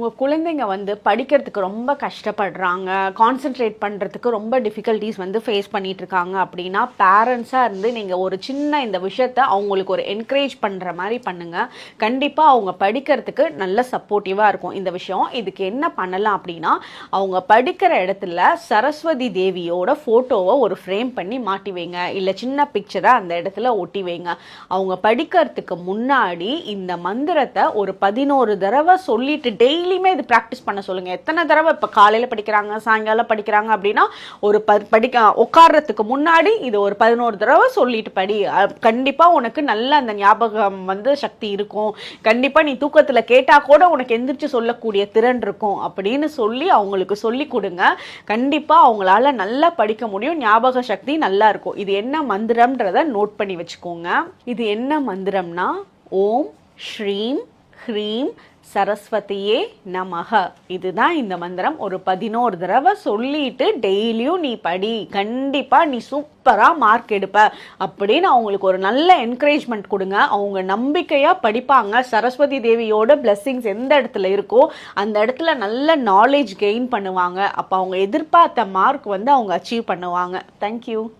உங்கள் குழந்தைங்க வந்து படிக்கிறதுக்கு ரொம்ப கஷ்டப்படுறாங்க. கான்சென்ட்ரேட் பண்ணுறதுக்கு ரொம்ப டிஃபிகல்ட்டிஸ் வந்து ஃபேஸ் பண்ணிகிட்ருக்காங்க அப்படின்னா பேரண்ட்ஸாக இருந்து நீங்கள் ஒரு சின்ன இந்த விஷயத்த அவங்களுக்கு ஒரு என்கரேஜ் பண்ணுற மாதிரி பண்ணுங்கள் கண்டிப்பாக அவங்க படிக்கிறதுக்கு நல்ல சப்போர்ட்டிவாக இருக்கும். இந்த விஷயம் இதுக்கு என்ன பண்ணலாம் அப்படின்னா அவங்க படிக்கிற இடத்துல சரஸ்வதி தேவியோட ஃபோட்டோவை ஒரு ஃப்ரேம் பண்ணி மாட்டி வைங்க. இல்லை சின்ன பிக்சரை அந்த இடத்துல ஒட்டி வைங்க. அவங்க படிக்கிறதுக்கு முன்னாடி இந்த மந்திரத்தை ஒரு பதினோரு தடவை சொல்லிட்டு டெய்லியுமே இது ப்ராக்டிஸ் பண்ண சொல்லுங்க. எத்தனை தடவை இப்போ காலையில் படிக்கிறாங்க சாயங்காலம் படிக்கிறாங்க அப்படின்னா ஒரு ப படிக்க உட்காடுறதுக்கு முன்னாடி இது ஒரு பதினோரு தடவை சொல்லிட்டு படி. கண்டிப்பாக உனக்கு நல்ல அந்த ஞாபகம் வந்து சக்தி இருக்கும். கண்டிப்பாக நீ தூக்கத்தில் கேட்டால் கூட உனக்கு எந்திரிச்சு சொல்லக்கூடிய திறன் இருக்கும் அப்படின்னு சொல்லி அவங்களுக்கு சொல்லி கொடுங்க. கண்டிப்பாக அவங்களால நல்லா படிக்க முடியும். ஞாபக சக்தி நல்லா இருக்கும். இது என்ன மந்திரம்ன்றத நோட் பண்ணி வச்சுக்கோங்க. இது என்ன மந்திரம்னா ஓம் ஸ்ரீம் ஹ்ரீம் சரஸ்வதியே நமக இதுதான் இந்த மந்திரம். ஒரு பதினோரு தடவை சொல்லிட்டு டெய்லியும் நீ படி. கண்டிப்பா நீ சூப்பரா மார்க் எடுப்ப. அப்படின்னு அவங்களுக்கு ஒரு நல்ல என்கரேஜ்மெண்ட் கொடுங்க. அவங்க நம்பிக்கையா படிப்பாங்க. சரஸ்வதி தேவியோட பிளெஸ்ஸிங்ஸ் எந்த இடத்துல இருக்கோ அந்த இடத்துல நல்ல நாலேஜ் கெயின் பண்ணுவாங்க. அப்போ அவங்க எதிர்பார்த்த மார்க் வந்து அவங்க அச்சீவ் பண்ணுவாங்க. தேங்க்யூ